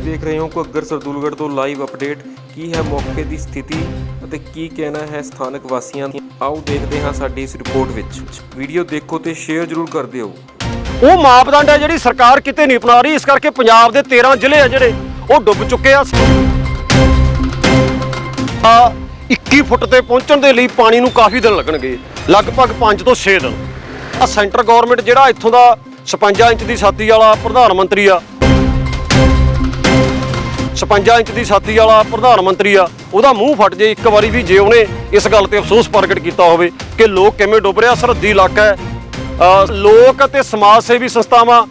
ਦੇਖ ਰਹੇ ਹੋ ਘੱਗਰ ਸਰਦੂਲਗੜ੍ਹ ਤੋਂ ਲਾਈਵ ਅਪਡੇਟ ਕੀ ਹੈ ਮੌਕੇ ਦੀ ਸਥਿਤੀ ਅਤੇ ਕੀ ਕਹਿਣਾ ਹੈ ਸਥਾਨਕ ਵਾਸੀਆਂ ਦਾ? ਆਓ ਦੇਖਦੇ ਹਾਂ ਸਾਡੀ ਇਸ ਰਿਪੋਰਟ ਵਿੱਚ। ਵੀਡੀਓ ਦੇਖੋ ਤੇ ਸ਼ੇਅਰ ਜ਼ਰੂਰ ਕਰ ਦਿਓ। ਉਹ ਮਾਪਦੰਡ ਹੈ ਜਿਹੜੀ ਸਰਕਾਰ ਕਿਤੇ ਨਹੀਂ ਅਪਣਾ ਰਹੀ, ਇਸ ਕਰਕੇ ਪੰਜਾਬ ਦੇ 13 ਜ਼ਿਲ੍ਹੇ ਆ ਜਿਹੜੇ ਉਹ ਡੁੱਬ ਚੁੱਕੇ ਆ। ਆ 21 ਫੁੱਟ ਤੇ ਪਹੁੰਚਣ ਦੇ ਲਈ ਪਾਣੀ ਨੂੰ ਕਾਫੀ ਦਿਨ ਲੱਗਣਗੇ, ਲਗਭਗ 5 ਤੋਂ 6 ਦਿਨ। ਆ ਸੈਂਟਰ ਗਵਰਨਮੈਂਟ ਜਿਹੜਾ ਇੱਥੋਂ ਦਾ 56 ਇੰਚ ਦੀ ਛਾਤੀ ਵਾਲਾ ਪ੍ਰਧਾਨ ਮੰਤਰੀ ਆ 56 ਇੰਚ ਦੀ ਛਾਤੀ ਵਾਲਾ ਪ੍ਰਧਾਨ ਮੰਤਰੀ ਆ, ਉਹਦਾ ਮੂੰਹ ਫਟ ਜੇ ਇੱਕ ਵਾਰੀ ਵੀ ਜੇ ਉਹਨੇ ਇਸ ਗੱਲ ਤੇ ਅਫਸੋਸ ਪ੍ਰਗਟ ਕੀਤਾ ਹੋਵੇ ਕਿ ਲੋਕ ਕਿਵੇਂ ਡੁੱਬ ਰਿਹਾ, ਸਰਹੱਦੀ ਇਲਾਕਾ ਹੈ। ਲੋਕ ਅਤੇ ਸਮਾਜ ਸੇਵੀ ਸੰਸਥਾਵਾਂ,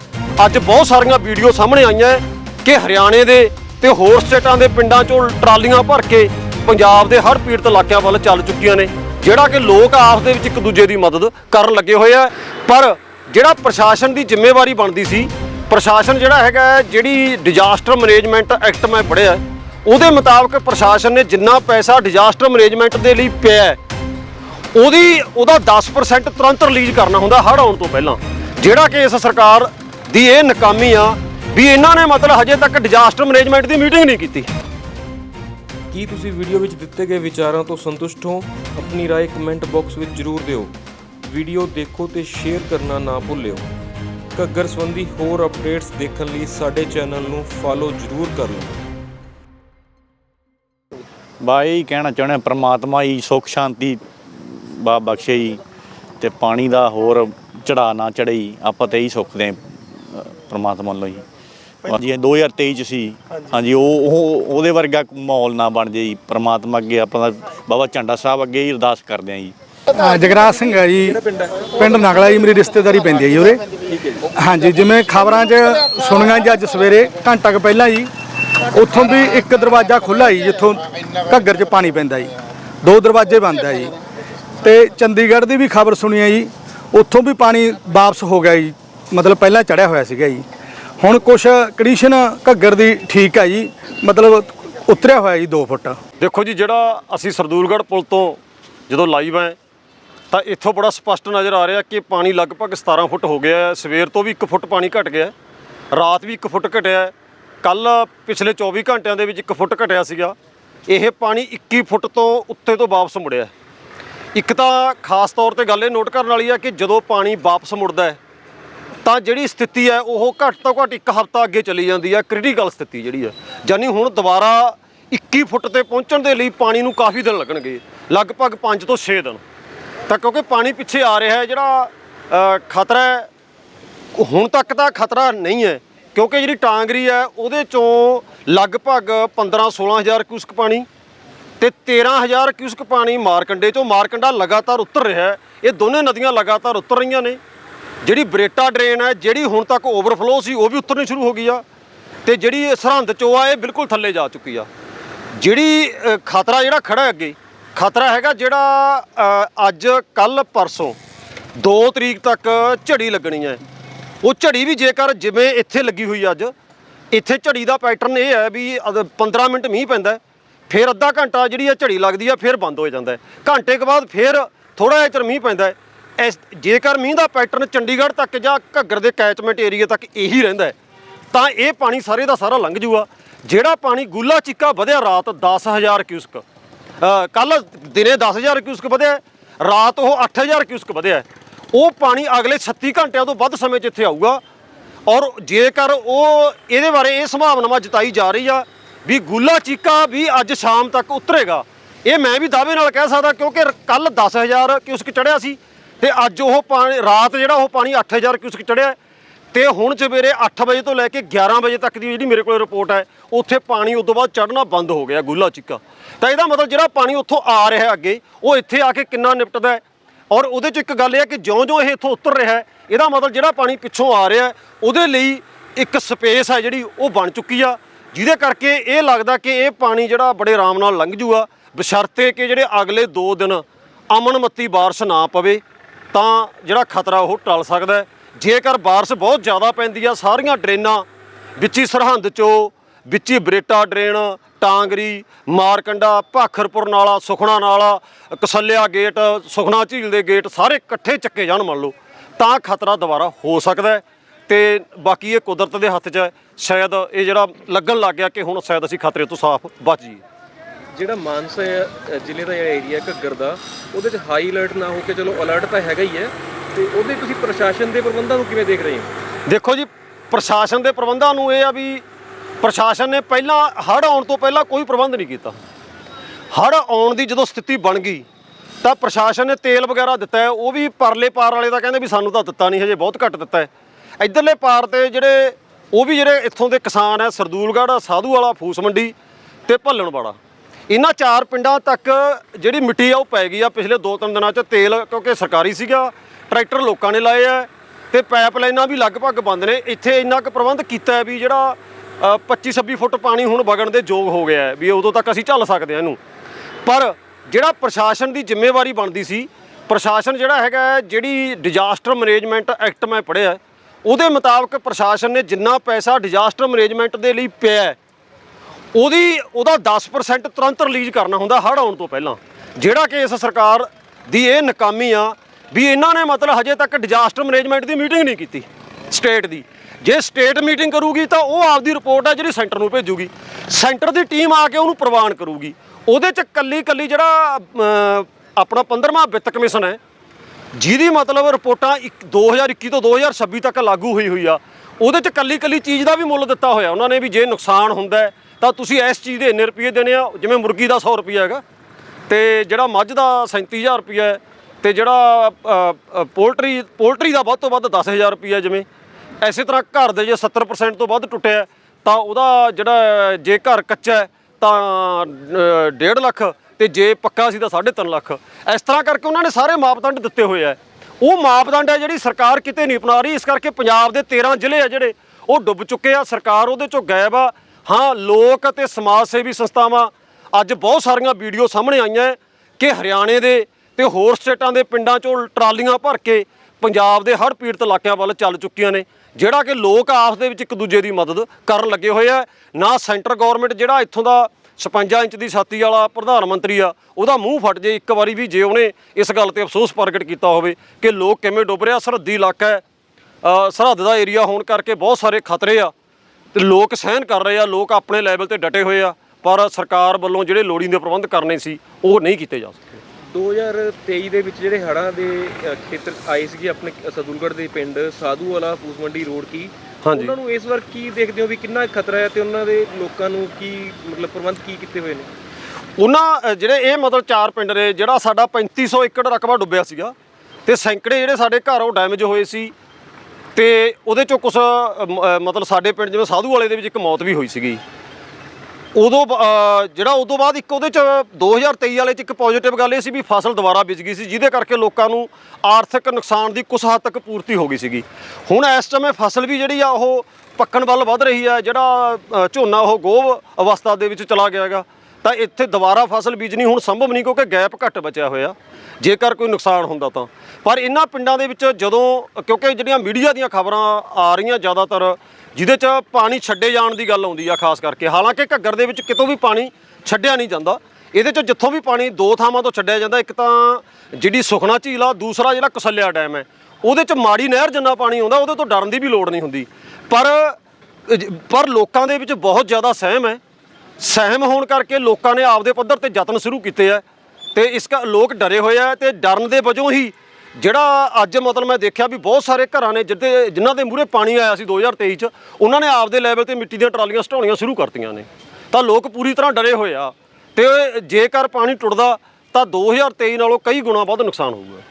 ਅੱਜ ਬਹੁਤ ਸਾਰੀਆਂ ਵੀਡੀਓ ਸਾਹਮਣੇ ਆਈਆਂ ਕਿ ਹਰਿਆਣੇ ਦੇ ਤੇ ਹੋਰ ਸਟੇਟਾਂ ਦੇ ਪਿੰਡਾਂ ਚੋਂ ਟਰਾਲੀਆਂ ਭਰ ਕੇ ਪੰਜਾਬ ਦੇ ਹਰ ਪੀੜਤ ਇਲਾਕਿਆਂ ਵੱਲ ਚੱਲ ਚੁੱਕੀਆਂ ਨੇ, ਜਿਹੜਾ ਕਿ ਲੋਕ ਆਪਸ ਦੇ ਵਿੱਚ ਇੱਕ ਦੂਜੇ ਦੀ ਮਦਦ ਕਰਨ ਲੱਗੇ ਹੋਏ ਆ। ਪਰ ਜਿਹੜਾ ਪ੍ਰਸ਼ਾਸਨ ਦੀ ਜ਼ਿੰਮੇਵਾਰੀ ਬਣਦੀ ਸੀ ਪ੍ਰਸ਼ਾਸਨ ਜਿਹੜਾ ਹੈਗਾ ਹੈ, ਜਿਹੜੀ ਡਿਜ਼ਾਸਟਰ ਮੈਨੇਜਮੈਂਟ ਐਕਟ ਮੈਂ ਪੜ੍ਹਿਆ ਹੈ, ਉਹਦੇ ਮੁਤਾਬਕ ਪ੍ਰਸ਼ਾਸਨ ਨੇ ਜਿੰਨਾ ਪੈਸਾ ਡਿਜ਼ਾਸਟਰ ਮੈਨੇਜਮੈਂਟ ਦੇ ਲਈ ਪਿਆ ਹੈ, ਉਹਦੀ ਉਹਦਾ 10% ਤੁਰੰਤ ਰਿਲੀਜ਼ ਕਰਨਾ ਹੁੰਦਾ ਹੜ੍ਹ ਆਉਣ ਤੋਂ ਪਹਿਲਾਂ ਜਿਹੜਾ ਕਿ ਇਸ ਸਰਕਾਰ ਦੀ ਇਹ ਨਾਕਾਮੀ ਆ ਵੀ ਇਹਨਾਂ ਨੇ ਮਤਲਬ ਹਜੇ ਤੱਕ ਡਿਜ਼ਾਸਟਰ ਮੈਨੇਜਮੈਂਟ ਦੀ ਮੀਟਿੰਗ ਨਹੀਂ ਕੀਤੀ ਕੀ ਤੁਸੀਂ ਵੀਡੀਓ ਵਿੱਚ ਦਿੱਤੇ ਗਏ ਵਿਚਾਰਾਂ ਤੋਂ ਸੰਤੁਸ਼ਟ ਹੋ ਆਪਣੀ رائے ਕਮੈਂਟ ਬਾਕਸ ਵਿੱਚ ਜ਼ਰੂਰ ਦਿਓ ਵੀਡੀਓ ਦੇਖੋ ਤੇ ਸ਼ੇਅਰ ਕਰਨਾ ਨਾ ਭੁੱਲਿਓ ਘੱਗਰ ਸੰਬੰਧੀ ਹੋਰ ਅਪਡੇਟਸ ਦੇਖਣ ਲਈ ਸਾਡੇ ਚੈਨਲ ਨੂੰ ਫਾਲੋ ਜ਼ਰੂਰ ਕਰ। ਲਓ ਬਾਈ ਕਹਿਣਾ ਚਾਹੁੰਦੇ ਹਾਂ ਪ੍ਰਮਾਤਮਾ ਹੀ ਸੁੱਖ ਸ਼ਾਂਤੀ ਬਾ ਬਖਸ਼ੇ ਜੀ ਤੇ ਪਾਣੀ ਦਾ ਹੋਰ ਚੜਾ ਨਾ ਚੜੇ ਜੀ ਆਪਾਂ ਤੇ ਹੀ ਸੁੱਖਦੇ ਹਾਂ ਅ, ਪ੍ਰਮਾਤਮਾ ਵੱਲੋਂ ਜੀ। ਹਾਂਜੀ ਇਹ 2023 ਚ ਸੀ। ਹਾਂਜੀ। ਉਹ ਉਹ ਉਹਦੇ ਵਰਗਾ ਮਾਹੌਲ ਨਾ ਬਣ ਜੇ ਜੀ ਪ੍ਰਮਾਤਮਾ ਅੱਗੇ ਆਪਾਂ ਬਾਬਾ ਝੰਡਾ ਸਾਹਿਬ ਅੱਗੇ ਹੀ ਅਰਦਾਸ ਕਰਦੇ ਹਾਂ ਜੀ। ਹਾਂ, ਜਗਰਾਜ ਸਿੰਘ ਹੈ ਜੀ। ਪਿੰਡ ਨਗਲਾ ਜੀ ਮੇਰੀ ਰਿਸ਼ਤੇਦਾਰੀ ਪੈਂਦੀ ਹੈ ਜੀ ਉਰੇ। ਹਾਂਜੀ ਜਿਵੇਂ ਖਬਰਾਂ 'ਚ ਸੁਣੀਆਂ ਜੀ ਅੱਜ ਸਵੇਰੇ ਘੰਟਾ ਕੁ ਪਹਿਲਾਂ ਜੀ ਉੱਥੋਂ ਵੀ ਇੱਕ ਦਰਵਾਜ਼ਾ ਖੁੱਲਾ ਜੀ ਜਿੱਥੋਂ ਘੱਗਰ 'ਚ ਪਾਣੀ ਪੈਂਦਾ ਜੀ। ਦੋ ਦਰਵਾਜ਼ੇ ਬੰਦ ਹੈ ਜੀ। ਤੇ ਚੰਡੀਗੜ੍ਹ ਦੀ ਵੀ ਖਬਰ ਸੁਣੀ ਹੈ ਜੀ ਉੱਥੋਂ ਵੀ ਪਾਣੀ ਵਾਪਸ ਹੋ ਗਿਆ ਜੀ ਮਤਲਬ ਪਹਿਲਾਂ ਚੜਿਆ ਹੋਇਆ ਸੀਗਾ ਜੀ। ਹੁਣ ਕੁਛ ਕੰਡੀਸ਼ਨ ਘੱਗਰ ਦੀ ਠੀਕ ਹੈ ਜੀ ਮਤਲਬ ਉਤਰਿਆ ਹੋਇਆ ਜੀ 2 ਫੁੱਟ। ਦੇਖੋ ਜੀ ਜਿਹੜਾ ਅਸੀਂ ਸਰਦੂਲਗੜ੍ਹ ਪੁਲ ਤੋਂ ਜਦੋਂ ਲਾਈਵ ਹੈ ਤਾਂ ਇੱਥੋਂ ਬੜਾ ਸਪਸ਼ਟ ਨਜ਼ਰ ਆ ਰਿਹਾ ਕਿ ਪਾਣੀ ਲਗਭਗ 17 ਫੁੱਟ ਹੋ ਗਿਆ ਹੈ। ਸਵੇਰ ਤੋਂ ਵੀ 1 ਫੁੱਟ ਪਾਣੀ ਘਟ ਗਿਆ ਰਾਤ ਵੀ 1 ਫੁੱਟ ਘਟਿਆ ਕੱਲ ਪਿਛਲੇ 24 ਘੰਟਿਆਂ ਦੇ ਵਿੱਚ 1 ਫੁੱਟ ਘਟਿਆ ਸੀਗਾ। ਇਹ ਪਾਣੀ 21 ਫੁੱਟ ਤੋਂ ਉੱਤੇ ਤੋਂ ਵਾਪਸ ਮੁੜਿਆ ਇੱਕ ਤਾਂ ਖਾਸ ਤੌਰ ਤੇ ਗੱਲ ਇਹ ਨੋਟ ਕਰਨ ਵਾਲੀ ਹੈ ਕਿ ਜਦੋਂ ਪਾਣੀ ਵਾਪਸ ਮੁੜਦਾ ਹੈ, ਤਾਂ ਜਿਹੜੀ ਸਥਿਤੀ ਹੈ, ਉਹ ਘੱਟ ਤੋਂ ਘੱਟ ਇੱਕ ਹਫ਼ਤਾ ਅੱਗੇ ਚਲੀ ਜਾਂਦੀ ਹੈ। ਕ੍ਰਿਟੀਕਲ ਸਥਿਤੀ ਜਿਹੜੀ ਹੈ। ਯਾਨੀ ਹੁਣ ਦੁਬਾਰਾ 21 ਫੁੱਟ ਤੇ ਪਹੁੰਚਣ ਦੇ ਲਈ ਪਾਣੀ ਨੂੰ ਕਾਫੀ ਦਿਨ ਲੱਗਣਗੇ। ਲਗਭਗ 5 ਤੋਂ 6 ਦਿਨ। ਤਾਂ ਕਿਉਂਕਿ ਪਾਣੀ ਪਿੱਛੇ ਆ ਰਿਹਾ ਹੈ, ਜਿਹੜਾ ਖਤਰਾ ਹੈ ਹੁਣ ਤੱਕ ਤਾਂ ਖਤਰਾ ਨਹੀਂ ਹੈ, ਕਿਉਂਕਿ ਜਿਹੜੀ ਟਾਂਗਰੀ ਹੈ, ਉਹਦੇ ਚੋਂ ਲਗਭਗ 15 16000 ਕਿਊਸਕ ਪਾਣੀ ਤੇ 13000 ਕਿਊਸਕ ਪਾਣੀ ਮਾਰਕੰਡੇ ਚੋਂ ਮਾਰਕੰਡਾ ਲਗਾਤਾਰ ਉਤਰ ਰਿਹਾ ਹੈ। ਇਹ ਦੋਨੇ ਨਦੀਆਂ ਲਗਾਤਾਰ ਉਤਰ ਰਹੀਆਂ ਨੇ। ਜਿਹੜੀ ਬਰੇਟਾ ਡਰੇਨ ਹੈ, ਜਿਹੜੀ ਹੁਣ ਤੱਕ ਓਵਰਫਲੋ ਸੀ, ਉਹ ਵੀ ਉਤਰਨੀ ਸ਼ੁਰੂ ਹੋ ਗਈ ਆ ਤੇ ਜਿਹੜੀ ਸਰਹੰਦ ਚੋਂ ਆ, ਇਹ ਬਿਲਕੁਲ ਥੱਲੇ ਜਾ ਚੁੱਕੀ ਆ। ਜਿਹੜੀ ਖਤਰਾ ਜਿਹੜਾ ਖੜਾ ਅੱਗੇ ਖਤਰਾ ਹੈਗਾ ਜਿਹੜਾ ਅ, ਅੱਜ ਕੱਲ ਪਰਸੋਂ 2 ਤਰੀਕ ਤੱਕ ਝੜੀ ਲੱਗਣੀ ਹੈ। ਉਹ ਝੜੀ ਵੀ ਜੇਕਰ ਜਿਵੇਂ ਇੱਥੇ ਲੱਗੀ ਹੋਈ ਅੱਜ ਇੱਥੇ ਝੜੀ ਦਾ ਪੈਟਰਨ ਇਹ ਹੈ ਵੀ ਅਦ- 15 ਮਿੰਟ ਮੀਂਹ ਪੈਂਦਾ ਹੈ, ਫਿਰ ਅੱਧਾ ਘੰਟਾ ਜਿਹੜੀ ਆ ਝੜੀ ਲੱਗਦੀ ਆ ਫਿਰ ਬੰਦ ਹੋ ਜਾਂਦਾ ਹੈ। ਘੰਟੇ ਕੁ ਬਾਅਦ ਫਿਰ ਥੋੜਾ ਜਿਹਾ ਚਿਰ ਮੀਂਹ ਪੈਂਦਾ ਹੈ। ਇਸ ਜੇਕਰ ਮੀਂਹ ਦਾ ਪੈਟਰਨ ਚੰਡੀਗੜ੍ਹ ਤੱਕ ਜਾਂ ਘੱਗਰ ਦੇ ਕੈਚਮੈਂਟ ਏਰੀਆ ਤੱਕ ਇਹੀ ਰਹਿੰਦਾ ਹੈ ਤਾਂ ਇਹ ਪਾਣੀ ਸਾਰੇ ਦਾ ਸਾਰਾ ਲੰਘ ਜੂਗਾ। ਜਿਹੜਾ ਪਾਣੀ ਗੁੱਲਾ ਚਿੱਕਾ ਵਧਿਆ ਰਾਤ 10000 ਕਿਊਸਕ ਕੱਲ ਦਿਨੇ 10000 ਕਿਊਸਕ ਵਧਿਆ ਰਾਤ ਉਹ 8000 ਕਿਊਸਕ ਵਧਿਆ ਉਹ ਪਾਣੀ ਅਗਲੇ 36 ਘੰਟਿਆਂ ਤੋਂ ਵੱਧ ਸਮੇਂ 'ਚ ਇੱਥੇ ਆਊਗਾ। ਔਰ ਜੇਕਰ ਉਹ ਇਹਦੇ ਬਾਰੇ ਇਹ ਸੰਭਾਵਨਾਵਾਂ ਜਤਾਈ ਜਾ ਰਹੀ ਆ ਵੀ ਗੁੱਲਾ ਚੀਕਾ ਵੀ ਅੱਜ ਸ਼ਾਮ ਤੱਕ ਉਤਰੇਗਾ, ਇਹ ਮੈਂ ਵੀ ਦਾਅਵੇ ਨਾਲ ਕਹਿ ਸਕਦਾ ਕਿਉਂਕਿ ਕੱਲ 10000 ਕਿਊਸਕ ਚੜਿਆ ਸੀ ਤੇ ਅੱਜ ਉਹ ਪਾਣੀ, ਰਾਤ ਜਿਹੜਾ ਉਹ ਪਾਣੀ 8000 ਕਿਊਸਕ ਚੜਿਆ ਤੇ ਹੁਣ ਸਵੇਰੇ 8 ਵਜੇ ਤੋਂ ਲੈ ਕੇ 11 ਵਜੇ ਤੱਕ ਦੀ ਜਿਹੜੀ ਮੇਰੇ ਕੋਲ ਰਿਪੋਰਟ ਹੈ, ਉੱਥੇ ਪਾਣੀ ਉਦੋਂ ਬਾਅਦ ਚੜਨਾ ਬੰਦ ਹੋ ਗਿਆ, ਗੁੱਲਾ ਚਿੱਕਾ। ਤਾਂ ਇਹਦਾ ਮਤਲਬ ਜਿਹੜਾ ਪਾਣੀ ਉੱਥੋਂ ਆ ਰਿਹਾ ਅੱਗੇ, ਉਹ ਇੱਥੇ ਆ ਕੇ ਕਿੰਨਾ ਨਿਪਟਦਾ ਹੈ? ਔਰ ਉਹਦੇ 'ਚ ਇੱਕ ਗੱਲ ਇਹ ਹੈ ਕਿ ਜਿਉਂ-ਜਿਉਂ ਇਹ ਇੱਥੋਂ ਉਤਰ ਰਿਹਾ ਹੈ, ਇਹਦਾ ਮਤਲਬ ਜਿਹੜਾ ਪਾਣੀ ਪਿੱਛੋਂ ਆ ਰਿਹਾ ਉਹਦੇ ਲਈ ਇੱਕ ਸਪੇਸ ਹੈ ਜਿਹੜੀ ਉਹ ਬਣ ਚੁੱਕੀ ਆ, ਜਿਹਦੇ ਕਰਕੇ ਇਹ ਲੱਗਦਾ ਕਿ ਇਹ ਪਾਣੀ ਜਿਹੜਾ ਬੜੇ ਆਰਾਮ ਨਾਲ ਲੰਘ ਜੂਗਾ। ਬਸ਼ਰਤੇ ਕਿ ਜਿਹੜੇ ਅਗਲੇ 2 ਦਿਨ ਅਮਨਮੱਤੀ ਬਾਰਿਸ਼ ਨਾ ਪਵੇ, ਤਾਂ ਜਿਹੜਾ ਖਤਰਾ ਉਹ ਟਲ ਸਕਦਾ ਹੈ। ਜੇਕਰ ਬਾਰਿਸ਼ ਬਹੁਤ ਜ਼ਿਆਦਾ ਪੈਂਦੀ ਆ, ਸਾਰੀਆਂ ਡਰੇਨਾਂ ਵਿੱਚੀ ਸਰਹੰਦ ਚੋ ਵਿੱਚੀ ਬਰੇਟਾ ਡਰੇਨ, ਟਾਂਗਰੀ, ਮਾਰਕੰਡਾ, ਭਾਖਰਪੁਰ ਨਾਲਾ ਸੁਖਣਾ ਨਾਲਾ ਕਸੱਲਿਆ ਗੇਟ ਸੁਖਣਾ ਝੀਲ ਦੇ ਗੇਟ ਸਾਰੇ ਇਕੱਠੇ ਚੱਕੇ ਜਾਣ ਮੰਨ ਲਓ, ਤਾਂ ਖਤਰਾ ਦੁਬਾਰਾ ਹੋ ਸਕਦਾ ਹੈ। ਤੇ ਬਾਕੀ ਇਹ ਕੁਦਰਤ ਦੇ ਹੱਥ 'ਚ ਹੈ, ਸ਼ਾਇਦ ਇਹ ਜਿਹੜਾ ਲੱਗਣ ਲੱਗ ਗਿਆ ਕਿ ਹੁਣ ਸ਼ਾਇਦ ਅਸੀਂ ਖਤਰੇ ਤੋਂ ਸਾਫ਼ ਬਚ ਜਾਈਏ। ਜਿਹੜਾ ਮਾਨਸਾ ਜ਼ਿਲ੍ਹੇ ਦਾ ਜਿਹੜਾ ਏਰੀਆ ਘੱਗਰ ਦਾ, ਉਹਦੇ 'ਚ ਹਾਈ ਅਲਰਟ ਨਾ ਹੋ ਕੇ ਚਲੋ ਅਲਰਟ ਤਾਂ ਹੈਗਾ ਹੀ ਹੈ ਤੇ ਉਹਦੇ ਤੁਸੀਂ ਪ੍ਰਸ਼ਾਸਨ ਦੇ ਪ੍ਰਬੰਧਾਂ ਨੂੰ ਕਿਵੇਂ ਦੇਖ ਰਹੇ ਹੋ? ਦੇਖੋ ਜੀ, ਪ੍ਰਸ਼ਾਸਨ ਦੇ ਪ੍ਰਬੰਧਾਂ ਨੂੰ ਇਹ ਆ ਵੀ ਪ੍ਰਸ਼ਾਸਨ ਨੇ ਪਹਿਲਾਂ ਹੜ੍ਹ ਆਉਣ ਤੋਂ ਪਹਿਲਾਂ ਕੋਈ ਪ੍ਰਬੰਧ ਨਹੀਂ ਕੀਤਾ। ਹੜ੍ਹ ਆਉਣ ਦੀ ਜਦੋਂ ਸਥਿਤੀ ਬਣ ਗਈ, ਤਾਂ ਪ੍ਰਸ਼ਾਸਨ ਨੇ ਤੇਲ ਵਗੈਰਾ ਦਿੱਤਾ ਹੈ, ਉਹ ਵੀ ਪਰਲੇ ਪਾਰ ਵਾਲੇ ਤਾਂ ਕਹਿੰਦੇ ਵੀ ਸਾਨੂੰ ਤਾਂ ਦਿੱਤਾ ਨਹੀਂ, ਹਜੇ ਬਹੁਤ ਘੱਟ ਦਿੱਤਾ ਹੈ। ਇਧਰਲੇ ਪਾਰ ਤੇ ਜਿਹੜੇ, ਉਹ ਵੀ ਜਿਹੜੇ ਇੱਥੋਂ ਦੇ ਕਿਸਾਨ ਹੈ, ਸਰਦੂਲਗੜ੍ਹ ਸਾਧੂ ਵਾਲਾ ਫੂਸ ਮੰਡੀ ਤੇ ਭੱਲਣਵਾੜਾ। ਇਹਨਾਂ ਚਾਰ ਪਿੰਡਾਂ ਤੱਕ ਜਿਹੜੀ ਮਿੱਟੀ ਆ, ਉਹ ਪੈ ਗਈ ਆ ਪਿਛਲੇ 2-3 ਦਿਨਾਂ 'ਚ ਤੇਲ, ਕਿਉਂਕਿ ਸਰਕਾਰੀ ਸੀਗਾ ਟਰੈਕਟਰ ਲੋਕਾਂ ਨੇ ਲਾਏ ਆ ਤੇ ਪਾਈਪਲਾਈਨਾਂ ਵੀ ਲਗਭਗ ਬੰਦ ਨੇ। ਇੱਥੇ ਇੰਨਾ ਕੁ ਪ੍ਰਬੰਧ ਕੀਤਾ ਹੈ ਵੀ ਜਿਹੜਾ 25-26 ਫੁੱਟ ਪਾਣੀ ਹੁਣ ਵਗਣ ਦੇ ਯੋਗ ਹੋ ਗਿਆ ਹੈ ਵੀ ਉਦੋਂ ਤੱਕ ਅਸੀਂ ਝੱਲ ਸਕਦੇ ਹਾਂ ਇਹਨੂੰ। ਪਰ ਜਿਹੜਾ ਪ੍ਰਸ਼ਾਸਨ ਦੀ ਜ਼ਿੰਮੇਵਾਰੀ ਬਣਦੀ ਸੀ, ਪ੍ਰਸ਼ਾਸਨ ਜਿਹੜਾ ਹੈਗਾ ਜਿਹੜੀ ਡਿਜ਼ਾਸਟਰ ਮੈਨੇਜਮੈਂਟ ਐਕਟ ਮੈਂ ਪੜ੍ਹਿਆ ਉਹਦੇ ਮੁਤਾਬਕ ਪ੍ਰਸ਼ਾਸਨ ਨੇ ਜਿੰਨਾ ਪੈਸਾ ਡਿਜ਼ਾਸਟਰ ਮੈਨੇਜਮੈਂਟ ਦੇ ਲਈ ਪਿਆ ਉਹਦੀ, ਉਹਦਾ 10% ਤੁਰੰਤ ਰਿਲੀਜ਼ ਕਰਨਾ ਹੁੰਦਾ ਹੜ੍ਹ ਆਉਣ ਤੋਂ ਪਹਿਲਾਂ। ਜਿਹੜਾ ਕਿ ਇਸ ਸਰਕਾਰ ਦੀ ਇਹ ਨਕਾਮੀ ਆ ਵੀ ਇਹਨਾਂ ਨੇ ਮਤਲਬ ਹਜੇ ਤੱਕ ਡਿਜ਼ਾਸਟਰ ਮੈਨੇਜਮੈਂਟ ਦੀ ਮੀਟਿੰਗ ਨਹੀਂ ਕੀਤੀ ਸਟੇਟ ਦੀ। ਜੇ ਸਟੇਟ ਮੀਟਿੰਗ ਕਰੂਗੀ ਤਾਂ ਉਹ ਆਪਦੀ ਰਿਪੋਰਟ ਹੈ ਜਿਹੜੀ ਸੈਂਟਰ ਨੂੰ ਭੇਜੂਗੀ। ਸੈਂਟਰ ਦੀ ਟੀਮ ਆ ਕੇ ਉਹਨੂੰ ਪ੍ਰਵਾਨ ਕਰੂਗੀ। ਉਹਦੇ ਚ ਕੱਲੀ ਕੱਲੀ ਜਿਹੜਾ ਆਪਣਾ 15ਵਾਂ ਵਿੱਤ ਕਮਿਸ਼ਨ ਹੈ, ਜਿਹਦੀ ਮਤਲਬ ਰਿਪੋਰਟਾਂ ਇੱਕ- 2021 ਤੋਂ 2026 ਤੱਕ ਲਾਗੂ ਹੋਈ ਹੋਈ ਆ, ਉਹਦੇ ਚ ਕੱਲੀ ਕੱਲੀ ਚੀਜ਼ ਦਾ ਵੀ ਮੁੱਲ ਦਿੱਤਾ ਹੋਇਆ। ਉਹਨਾਂ ਨੇ ਵੀ ਜੇ ਨੁਕਸਾਨ ਹੁੰਦਾ ਤਾਂ ਤੁਸੀਂ ਇਸ ਚੀਜ਼ ਦੇ ਇੰਨੇ ਰੁਪਏ ਦੇਣੇ ਆ, ਜਿਵੇਂ ਮੁਰਗੀ ਦਾ 100 ਰੁਪਏ ਹੈਗਾ, ਤੇ ਜਿਹੜਾ ਮੱਝ ਦਾ 37000 ਰੁਪਏ ਹੈ ਤੇ ਜਿਹੜਾ ਪੋਲਟਰੀ ਪੋਲਟਰੀ ਦਾ ਵੱਧ ਤੋਂ ਵੱਧ 10000 ਰੁਪਈਆ ਜਿਵੇਂ, ਐਸੇ ਤਰ੍ਹਾਂ ਘਰ ਦੇ ਜੇ 70% ਤੋਂ ਵੱਧ ਟੁੱਟਿਆ ਤਾਂ ਉਹਦਾ ਜਿਹੜਾ ਜੇ ਘਰ ਕੱਚਾ ਤਾਂ 1.5 ਲੱਖ ਤੇ ਜੇ ਪੱਕਾ ਸੀ ਤਾਂ 3.5 ਲੱਖ। ਇਸ ਤਰ੍ਹਾਂ ਕਰਕੇ ਉਹਨਾਂ ਨੇ ਸਾਰੇ ਮਾਪਦੰਡ ਦਿੱਤੇ ਹੋਏ ਆ। ਉਹ ਮਾਪਦੰਡ ਹੈ ਜਿਹੜੀ ਸਰਕਾਰ ਕਿਤੇ ਨਹੀਂ ਅਪਣਾ ਰਹੀ, ਇਸ ਕਰਕੇ ਪੰਜਾਬ ਦੇ 13 ਜ਼ਿਲ੍ਹੇ ਆ ਜਿਹੜੇ, ਉਹ ਡੁੱਬ ਚੁੱਕੇ ਆ। ਸਰਕਾਰ ਉਹਦੇ ਚੋਂ ਗਾਇਬ ਆ। ਹਾਂ, ਲੋਕ ਅਤੇ ਸਮਾਜ ਸੇਵੀ ਸੰਸਥਾਵਾਂ, ਅੱਜ ਬਹੁਤ ਸਾਰੀਆਂ ਵੀਡੀਓ ਸਾਹਮਣੇ ਆਈਆਂ ਕਿ ਹਰਿਆਣੇ ਦੇ ਤੇ ਹੋਰ ਸਟੇਟਾਂ ਦੇ ਪਿੰਡਾਂ ਚੋਂ ਟਰਾਲੀਆਂ ਭਰ ਕੇ ਪੰਜਾਬ ਦੇ ਹੜ੍ਹ ਪੀੜਤ ਇਲਾਕਿਆਂ ਵੱਲ ਚੱਲ ਚੁੱਕੀਆਂ ਨੇ, ਜਿਹੜਾ ਕਿ ਲੋਕ ਆਪਸ ਦੇ ਵਿੱਚ ਇੱਕ ਦੂਜੇ ਦੀ ਮਦਦ ਕਰਨ ਲੱਗੇ ਹੋਏ ਆ। ਨਾ ਸੈਂਟਰ ਗਵਰਨਮੈਂਟ ਜਿਹੜਾ ਇੱਥੋਂ ਦਾ 56 ਇੰਚ ਦੀ ਛਾਤੀ ਵਾਲਾ ਪ੍ਰਧਾਨ ਮੰਤਰੀ ਆ, ਉਹਦਾ ਮੂੰਹ ਫਟ ਜੇ ਇੱਕ ਵਾਰੀ ਵੀ ਜੇ ਉਹਨੇ ਇਸ ਗੱਲ ਤੇ ਅਫਸੋਸ ਪ੍ਰਗਟ ਕੀਤਾ ਹੋਵੇ ਕਿ ਲੋਕ ਕਿਵੇਂ ਡੁੱਬ ਰਿਹਾ। ਸਰਹੱਦੀ ਇਲਾਕਾ ਹੈ ਸਰਹੱਦ ਦਾ ਏਰੀਆ ਹੋਣ ਕਰਕੇ ਬਹੁਤ ਸਾਰੇ ਖਤਰੇ ਆ ਤੇ ਲੋਕ ਸਹਿਨ ਕਰ ਰਹੇ ਆ, ਲੋਕ ਆਪਣੇ ਲੈਵਲ ਤੇ ਡਟੇ ਹੋਏ ਆ, ਪਰ ਸਰਕਾਰ ਵੱਲੋਂ ਜਿਹੜੇ ਲੋੜੀਂਦੇ ਪ੍ਰਬੰਧ ਕਰਨੇ ਸੀ, ਉਹ ਨਹੀਂ ਕੀਤੇ ਜਾ ਸਕੇ। 2023 ਦੇ ਵਿੱਚ ਜਿਹੜੇ ਹੜ੍ਹਾਂ ਦੇ ਅ, ਖੇਤਰ ਆਏ ਸੀਗੇ ਆਪਣੇ ਸਦੂਲਗੜ੍ਹ ਦੇ ਪਿੰਡ ਸਾਧੂ ਵਾਲਾ ਫੂਸ ਮੰਡੀ ਰੋਡ ਕੀ ਹਾਂਜੀ। ਉਹਨਾਂ ਨੂੰ ਇਸ ਵਾਰ ਕੀ ਦੇਖਦੇ ਹੋ ਵੀ ਕਿੰਨਾ ਖਤਰਾ ਹੈ ਤੇ ਉਹਨਾਂ ਦੇ ਲੋਕਾਂ ਨੂੰ ਕੀ ਮਤਲਬ ਪ੍ਰਬੰਧ ਕੀ ਕੀਤੇ ਹੋਏ ਨੇ ਉਹਨਾਂ ਅ, ਜਿਹੜੇ ਇਹ ਮਤਲਬ ਚਾਰ ਪਿੰਡ ਨੇ ਜਿਹੜਾ ਸਾਡਾ 3500 ਏਕੜ ਰਕਬਾ ਡੁੱਬਿਆ ਸੀਗਾ ਤੇ ਸੈਂਕੜੇ ਜਿਹੜੇ ਸਾਡੇ ਘਰ ਉਹ ਡੈਮੇਜ ਹੋਏ ਸੀ ਤੇ ਉਹਦੇ ਚੋਂ ਕੁਝ ਮਤਲਬ ਸਾਡੇ ਪਿੰਡ ਜਿਵੇਂ ਸਾਧੂ ਵਾਲੇ ਦੇ ਵਿੱਚ ਇੱਕ ਮੌਤ ਵੀ ਹੋਈ ਸੀਗੀ ਉਦੋਂ ਬ- ਅ, ਜਿਹੜਾ ਉਦੋਂ ਬਾਅਦ ਇੱਕ ਉਹਦੇ ਚ 2023 ਵਾਲੇ ਚ ਇੱਕ ਪੋਜ਼ਿਟਿਵ ਗੱਲ ਇਹ ਸੀ ਵੀ ਫਸਲ ਦੁਬਾਰਾ ਬੀਜ ਗਈ ਸੀ ਜਿਹਦੇ ਕਰਕੇ ਲੋਕਾਂ ਨੂੰ ਆਰਥਿਕ ਨੁਕਸਾਨ ਦੀ ਕੁਝ ਹੱਦ ਤੱਕ ਪੂਰਤੀ ਹੋ ਗਈ ਸੀਗੀ। ਹੁਣ ਇਸ ਸਮੇਂ ਫਸਲ ਵੀ ਜਿਹੜੀ ਆ ਉਹ ਪੱਕਣ ਵੱਲ ਵੱਧ ਰਹੀ ਹੈ ਜਿਹੜਾ ਝੋਨਾ ਉਹ ਗੋਭ ਅਵਸਥਾ ਦੇ ਵਿੱਚ ਚਲਾ ਗਿਆ ਹੈਗਾ। ਤਾਂ ਇੱਥੇ ਦੁਬਾਰਾ ਫਸਲ ਬੀਜਣੀ ਹੁਣ ਸੰਭਵ ਨਹੀਂ ਕਿਉਂਕਿ ਗੈਪ ਘੱਟ ਬਚਿਆ ਹੋਇਆ। ਜੇਕਰ ਕੋਈ ਨੁਕਸਾਨ ਹੁੰਦਾ ਤਾਂ। ਪਰ ਇਹਨਾਂ ਪਿੰਡਾਂ ਦੇ ਵਿੱਚ ਜਦੋਂ, ਕਿਉਂਕਿ ਜਿਹੜੀਆਂ ਮੀਡੀਆ ਦੀਆਂ ਖਬਰਾਂ ਆ ਰਹੀਆਂ ਜ਼ਿਆਦਾਤਰ, ਜਿਹਦੇ 'ਚ ਪਾਣੀ ਛੱਡੇ ਜਾਣ ਦੀ ਗੱਲ ਆਉਂਦੀ ਆ ਖਾਸ ਕਰਕੇ। ਹਾਲਾਂਕਿ ਘੱਗਰ ਦੇ ਵਿੱਚ ਕਿਤੋਂ ਵੀ ਪਾਣੀ ਛੱਡਿਆ ਨਹੀਂ ਜਾਂਦਾ। ਇਹਦੇ 'ਚ ਜਿੱਥੋਂ ਵੀ ਪਾਣੀ ਦੋ ਥਾਵਾਂ ਤੋਂ ਛੱਡਿਆ ਜਾਂਦਾ, ਇੱਕ ਤਾਂ ਜਿਹੜੀ ਸੁਖਨਾ ਝੀਲ ਆ, ਦੂਸਰਾ ਜਿਹੜਾ ਕੁਸੱਲਿਆ ਡੈਮ ਹੈ। ਉਹਦੇ 'ਚ ਮਾੜੀ ਨਹਿਰ ਜਿੰਨਾ ਪਾਣੀ ਆਉਂਦਾ, ਉਹਦੇ ਤੋਂ ਡਰਨ ਦੀ ਵੀ ਲੋੜ ਨਹੀਂ ਹੁੰਦੀ। ਪਰ ਪਰ ਲੋਕਾਂ ਦੇ ਵਿੱਚ ਬਹੁਤ ਜ਼ਿਆਦਾ ਸਹਿਮ ਹੈ। ਸਹਿਮ ਹੋਣ ਕਰਕੇ ਲੋਕਾਂ ਨੇ ਆਪਦੇ ਪੱਧਰ ਤੇ ਯਤਨ ਸ਼ੁਰੂ ਕੀਤੇ ਆ ਤੇ ਇਸ ਕਾ ਲੋਕ ਡਰੇ ਹੋਏ ਆ ਤੇ ਡਰਨ ਦੇ ਵਜੋਂ ਹੀ ਜਿਹੜਾ ਅੱਜ ਮਤਲਬ ਮੈਂ ਦੇਖਿਆ ਵੀ ਬਹੁਤ ਸਾਰੇ ਘਰਾਂ ਨੇ ਜਿੱਦੇ ਜਿਨ੍ਹਾਂ ਦੇ ਮੂਹਰੇ ਪਾਣੀ ਆਇਆ ਸੀ 2023 ਚ, ਉਹਨਾਂ ਨੇ ਆਪਦੇ ਲੈਵਲ ਤੇ ਮਿੱਟੀ ਦੀਆਂ ਟਰਾਲੀਆਂ ਸਟਾਉਣੀਆਂ ਸ਼ੁਰੂ ਕਰਤੀਆਂ ਨੇ। ਤਾਂ ਲੋਕ ਪੂਰੀ ਤਰ੍ਹਾਂ ਡਰੇ ਹੋਏ ਆ ਤੇ ਜੇਕਰ ਪਾਣੀ ਟੁੱਟਦਾ ਤਾਂ 2023 ਨਾਲੋਂ ਕਈ ਗੁਣਾ ਵੱਧ ਨੁਕਸਾਨ ਹੋਊਗਾ।